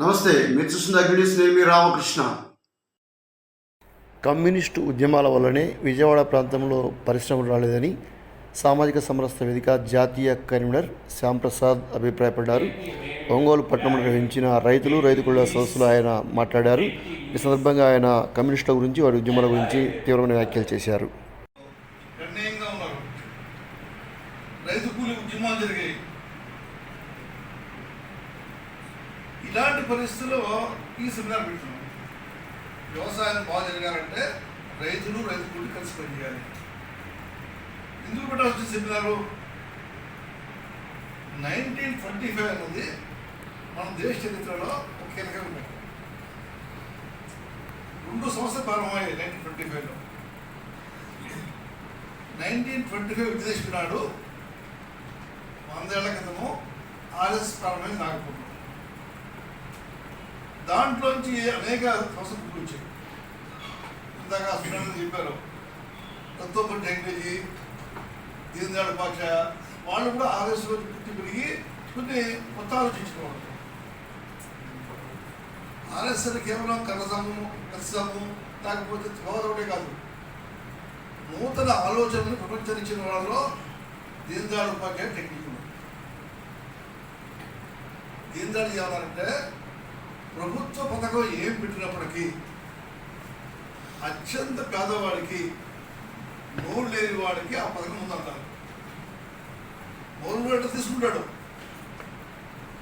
నమస్తే మీరు చూస్తున్న అగ్నిస్ రామకృష్ణ. కమ్యూనిస్టు ఉద్యమాల వల్లనే విజయవాడ ప్రాంతంలో పరిశ్రమలు రాలేదని సామాజిక సమరస్త వేదిక జాతీయ కన్వీనర్ శ్యాంప్రసాద్ అభిప్రాయపడ్డారు. ఒంగోలు పట్టణంలో నిర్వహించిన రైతులు రైతు కూలీల సదస్సులో ఆయన మాట్లాడారు. ఈ సందర్భంగా ఆయన కమ్యూనిస్టుల గురించి వారి ఉద్యమాల గురించి తీవ్రమైన వ్యాఖ్యలు చేశారు గణనీయంగా ఉన్నారు రైతు కూలి ఉద్యమాలు జరిగాయి ఇలాంటి పరిస్థితుల్లో ఈ సెమినార్ పెట్టినాం వ్యవసాయం బాగా జరగాలంటే రైతులు రైతు కూలి కలిసి పనిచేయాలి ఎందుకు పెట్టాల్సిన సెమినారు? నైన్టీన్ ట్వంటీ ఫైవ్ అనేది మన దేశ చరిత్రలో ఒక కీలకమైన రెండు సంవత్సరాలు ప్రారంభమయ్యాయి నైన్టీన్ ట్వంటీ ఫైవ్లో. నైన్టీన్ ట్వంటీ ఫైవ్ విజయదశమి నాడు వందేళ్ళ క్రితము ఆర్ఎస్ ప్రారంభమైంది నాగపూర్లో దాంట్లోంచి అనేక సంస్కృతులు వచ్చాయి ఇందాక సురేంద్ర చెప్పారు తత్వపట్టి టెక్నాలజీ దీన్ భాష పాక్ష వాళ్ళు కూడా ఆర్ఎస్లో పుట్టి పెరిగి కొన్ని కొత్త ఆలోచించుకోవాలి ఆర్ఎస్ కేవలం కలసము కలిసాము లేకపోతే చదవడమే కాదు. నూతన ఆలోచనలు ప్రపంచరించిన వాళ్ళలో దీన్ దయాళ్ ఉపాధ్యాయ టెక్నిక్ ఉంది. దీన్ ఏమన్నారంటే ప్రభుత్వ పథకం ఏం పెట్టినప్పటికీ అత్యంత పేదవాడికి నోరు లేని వాడికి ఆ పథకం ఉందంటారు. నోరు అంటే తీసుకుంటాడు.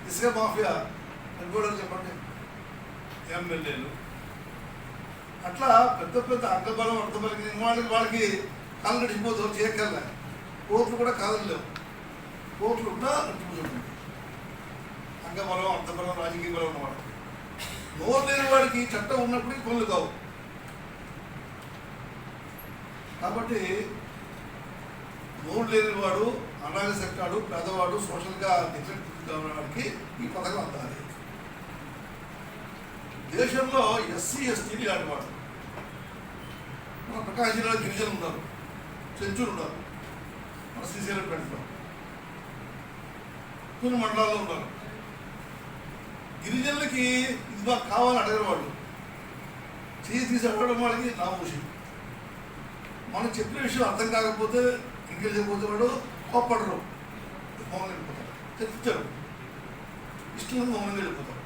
ఇసుక మాఫియా అని కూడా చెప్పండి. ఎమ్మెల్యేలు. అట్లా పెద్ద పెద్ద అడ్డబలం అడ్డబలం వాళ్ళకి వాళ్ళకి కాళ్ళు నడిచిపోతారు చేయగల కోర్టులు కూడా కాదని లేవు. కోర్టులు ఉన్నా నడిచిపోతుంది అంగబలం అర్థబలం రాజకీయ బలం ఉన్నవాడు. నోరు లేని వాడికి చట్టం ఉన్నప్పటికీ పనులు కావు. కాబట్టి నోరు లేని వాడు అనాగసెక్టాడు పేదవాడు సోషల్గా నెగ్లెక్ట్ వాడికి ఈ పథకం అందాలి. దేశంలో ఎస్సీ ఎస్టీలు ఇలాంటి వాడు. మన ప్రకాశం జిల్లాలో గిరిజనులు ఉన్నారు చెంచులు ఉన్నారు మన శ్రీశైలం పెడతాం కొన్ని మండలాల్లో ఉన్నారు. గిరిజనులకి మాకు కావాలని అడగరు వాళ్ళు. చేసి తీసి అడగడం వాళ్ళకి నా విషయం మనం చెప్పిన విషయం అర్థం కాకపోతే ఇంకేం చెప్పిపోతే వాడు కోప్పడరు. మౌనం వెళ్ళిపోతారు చర్చించారు ఇష్టం మౌనంగా వెళ్ళిపోతారు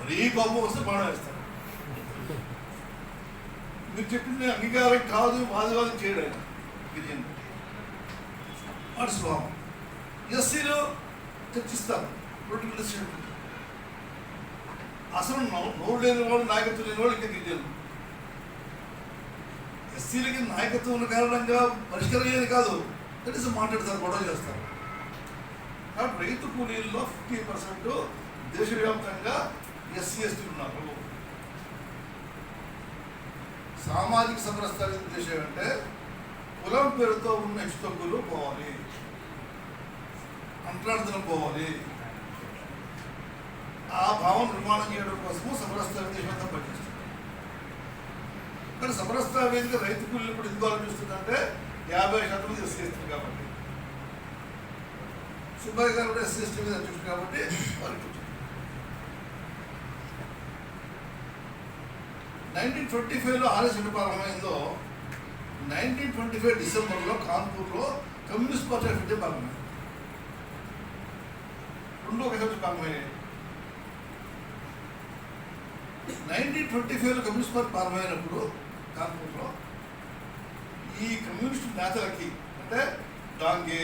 మరీ కోపం వస్తే బాణం వేస్తారు. మీరు చెప్పింది అంగీకారం కాదు వాదవాదం చేయడం ఆయన. గిరిజనులు వాటి స్వభావం. ఎస్సీలో చర్చిస్తారు. పొలిటికల్ డిసిషన్ అసలు నోరు లేని వాళ్ళు నాయకత్వం లేని వాళ్ళు ఇంకా గిరిజనులు ఎస్సీలకి నాయకత్వం ఉన్న కారణంగా పరిష్కారం అయ్యేది కాదు కనీసం మాట్లాడతారు గొడవ చేస్తారు. కాబట్టి రైతు కూలీల్లో ఫిఫ్టీ పర్సెంట్ దేశవ్యాప్తంగా ఎస్సీ ఎస్టీ ఉన్నారు. సామాజిక సమరస్థ ఉద్దేశం అంటే కులం పేరుతో ఉన్న హెచ్చుతగ్గులు పోవాలి. అంట్లాడుతనం పోవాలి. ఆ భావం నిర్మాణం చేయడం కోసము సమరస్థ వేదిక పనిచేస్తుంది. కానీ సమరస్థ వేదిక రైతు కూలీలు ఇప్పుడు ఎందుకు ఆలోచిస్తుందంటే యాభై శాతం మంది ఎస్సీ ఎస్టీ కాబట్టి. సుబ్బయ్య గారు కూడా ఎస్సీ ఎస్టీ మీద అధ్యక్షుడు కాబట్టి వారికి నైన్టీన్ ట్వంటీ ఫైవ్లో ఆర్ఎస్ ప్రారంభమైందో నైన్టీన్ ట్వంటీ ఫైవ్ డిసెంబర్లో కాన్పూర్లో కమ్యూనిస్ట్ పార్టీ ఆఫ్ ఇండియా ప్రారంభమైంది రెండు ఒకసారి ప్రారంభమయ్యాయి నైన్టీన్ ట్వంటీ ఫైవ్లో కమ్యూనిస్ట్ పార్టీ ప్రారంభమైనప్పుడు కాన్పూర్లో ఈ కమ్యూనిస్ట్ నేతలకి అంటే డాంగే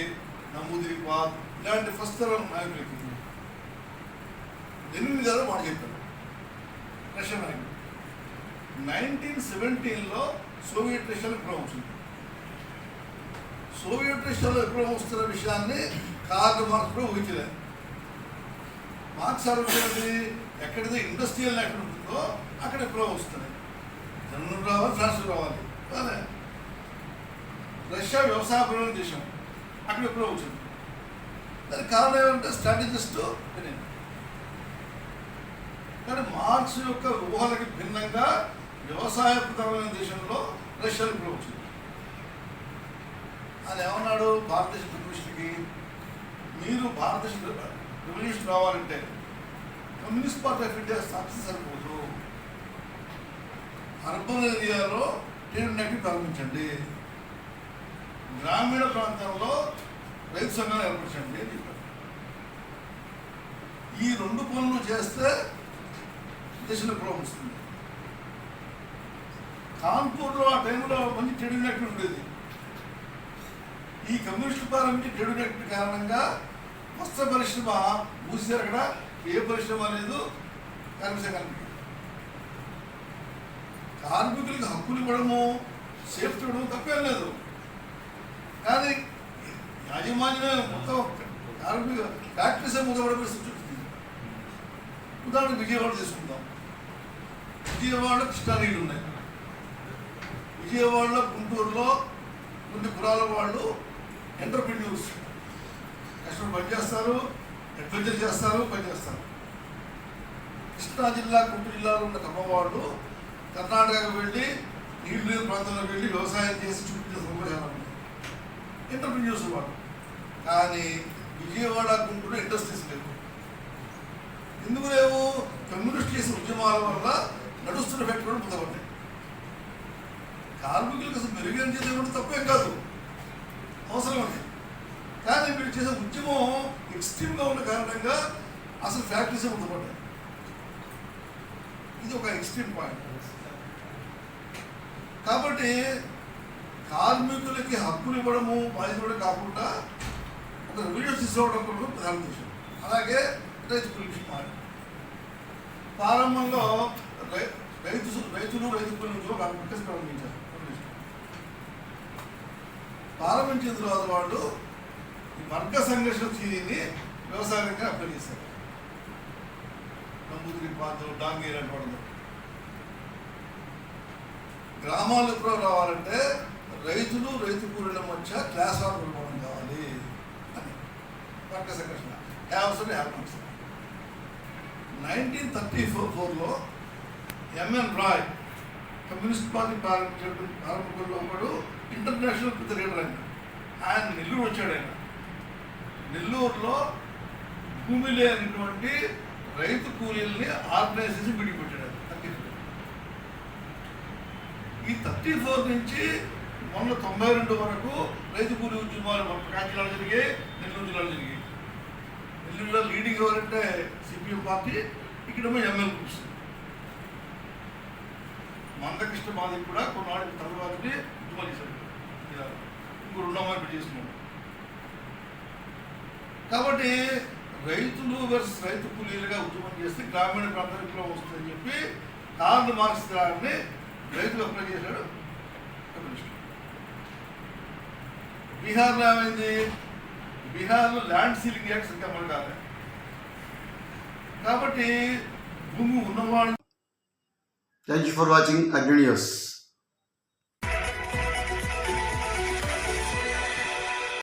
నమూదిరిపాద్ ఇలాంటి ఫస్ట్ తరం నాయకులకి ఎనిమిది గారు మాట చెప్పారు. రష్యన్ నాయకుడు నైన్టీన్ సెవెంటీన్లో సోవియట్ రష్యాలో విప్లవం వచ్చింది. సోవియట్ రష్యాలో విప్లవం వస్తున్న విషయాన్ని కార్ల్ మార్క్స్ కూడా ఊహించలేదు. మార్క్స్ ఆలోచనది ఎక్కడైతే ఇండస్ట్రియల్ ఎక్కడ ఉంటుందో అక్కడ విప్లవం వస్తుంది. జర్మన్ రావాలి ఫ్రాన్స్ రావాలి. అదే. రష్యా వ్యవసాయపరమైన దేశం. అక్కడ విప్లవం వచ్చింది. దానికి కారణం ఏమంటే స్ట్రాటజిస్ట్ లెనిన్ కానీ మార్క్స్ యొక్క ఊహలకి భిన్నంగా వ్యవసాయ ప్రధానమైన దేశంలో రష్యా విప్లవం వచ్చింది. ఆయన ఏమన్నాడు? భారతదేశ కమ్యూనిస్టులకి మీరు భారతదేశ రెవల్యూషన్ రావాలంటే communist party of India success సరిపోదు అర్బన్ ఏరియాలో ట్రేడ్ నెట్ ప్రారంభించండి. గ్రామీణ ప్రాంతంలో రైతు సంఘాలు ఏర్పరచండి అని చెప్పారు. ఈ రెండు పనులు చేస్తే దేశంలో విప్లవం వస్తుంది. కాన్పూర్లో ఆ టైంలో మంచి ట్రేడ్ నెట్ ఉండేది. ఈ కమ్యూనిస్ట్ ప్రారంభించి ట్రేడ్ నెట్ కారణంగా వస్త్ర పరిశ్రమ మూసి అక్కడ ఏ పరిశ్రమ లేదు కార్మిక సంఘానికి కార్మికులకు హక్కులు ఇవ్వడము సేఫ్టీ ఇవ్వడం తప్పేం లేదు. కానీ యాజమాన్యమే మొత్తం కార్మిక ఫ్యాక్టరీస్ మూతపడే పరిస్థితి ఉదాహరణకు విజయవాడ తీసుకుందాం. విజయవాడ కృష్ణానీళ్ళు ఉన్నాయి. విజయవాడలో గుంటూరులో కొన్ని కులాల వాళ్ళు ఎంటర్ప్రెన్యూర్స్. కష్టపడి పనిచేస్తారు. అడ్వెంచర్ చేస్తారు పనిచేస్తారు కృష్ణా జిల్లా గుంటూరు జిల్లాలో ఉన్న కమ్మవాళ్ళు కర్ణాటకకు వెళ్ళి నీళ్ళు లేని ప్రాంతంలోకి వెళ్ళి వ్యవసాయం చేసి చూపించే సమాచారం ఇంటర్ప్రిన్యూస్ వాళ్ళు. కానీ విజయవాడ గుంటూరు ఇండస్ట్రీస్ లేవు. ఎందుకు లేవు? కమ్యూనిస్ట్ చేసిన ఉద్యమాల వల్ల నడుస్తున్న పెట్టుకోవడం పొందబడ్డాయి కార్మికులకు అసలు మెరుగైన చేసే తప్పేం కాదు. అవసరం ఉంది కానీ వీళ్ళు చేసే ఉద్యమం ఎక్స్ట్రీమ్గా ఉన్న కారణంగా అసలు ఫ్యాక్టరీసే ఉండబడ్డాయి ఇది ఒక ఎక్స్ట్రీమ్ పాయింట్ కాబట్టి కార్మికులకి హక్కులు ఇవ్వడము బాధ్యత కాకుండా ఒక రెవెన్యూ తీసుకోవడం కూడా ప్రధాన ఉద్దేశం. అలాగే రైతు కూలి మాట ప్రారంభంలో రై- రైతు రైతులు రైతు పిల్లలు కాంపిటీస్ ప్రారంభించారు. ప్రారంభించిన తర్వాత వాళ్ళు ఈ వర్గ సంఘర్షణ తీరింది వ్యవసాయ రంగం అప్లై చేశారు. నమ్ముదిరి పాత్ర డాంగేర్ అని గ్రామాలు రావాలంటే రైతులు రైతు కూలీల మధ్య క్లాస్ ఆఫ్ విభాగం కావాలి అని వర్గ సంఘర్షణ. Haves and happens nineteen thirty four ఫోర్లో ఎంఎన్ రాయ్ కమ్యూనిస్ట్ పార్టీ ప్రారంభించే ప్రారంభకుల్లో ఒకడు ఇంటర్నేషనల్ పెద్ద లీడర్ ఆయన. ఆయన నెల్లూరు వచ్చాడు ఆయన. నెల్లూరులో భూమి లేనటువంటి రైతు కూలీల్ని ఆర్గనైజ్ చేసి మీటింగ్ ఫోర్. ఈ థర్టీ ఫోర్ నుంచి మొన్న తొంభై రెండు వరకు రైతు కూలీ ఉద్యమాలు మన ప్రకాశం జిల్లాలో జరిగాయి. నెల్లూరు జిల్లాలో జరిగాయి నెల్లూరులో లీడింగ్ ఎవరంటే సిపిఎం పార్టీ ఇక్కడేమో ఎమ్మెల్యే గ్రూప్స్ మందకృష్ణ మాదిరి కూడా కొన్నాళ్ళ తర్వాతకి ఉద్యమాలు చేశాడు. ఇంకో రెండో మార్పు చేసుకున్నాడు కాబట్టి రైతులు వర్సెస్ రైతు కూలీలుగా ఉద్యమం చేస్తే గ్రామీణ ప్రాంతాల విప్లవం వస్తుందని చెప్పి కార్ల్ మార్క్స్ గారిని రైతులు అప్లై చేశాడు బీహార్లో ఏమైంది? బీహార్లో ల్యాండ్ సీలింగ్ యాక్ట్స్ ఇంకా అమలు కాలే. కాబట్టి భూమి ఉన్నవాళ్ళు thank you for watching Agni news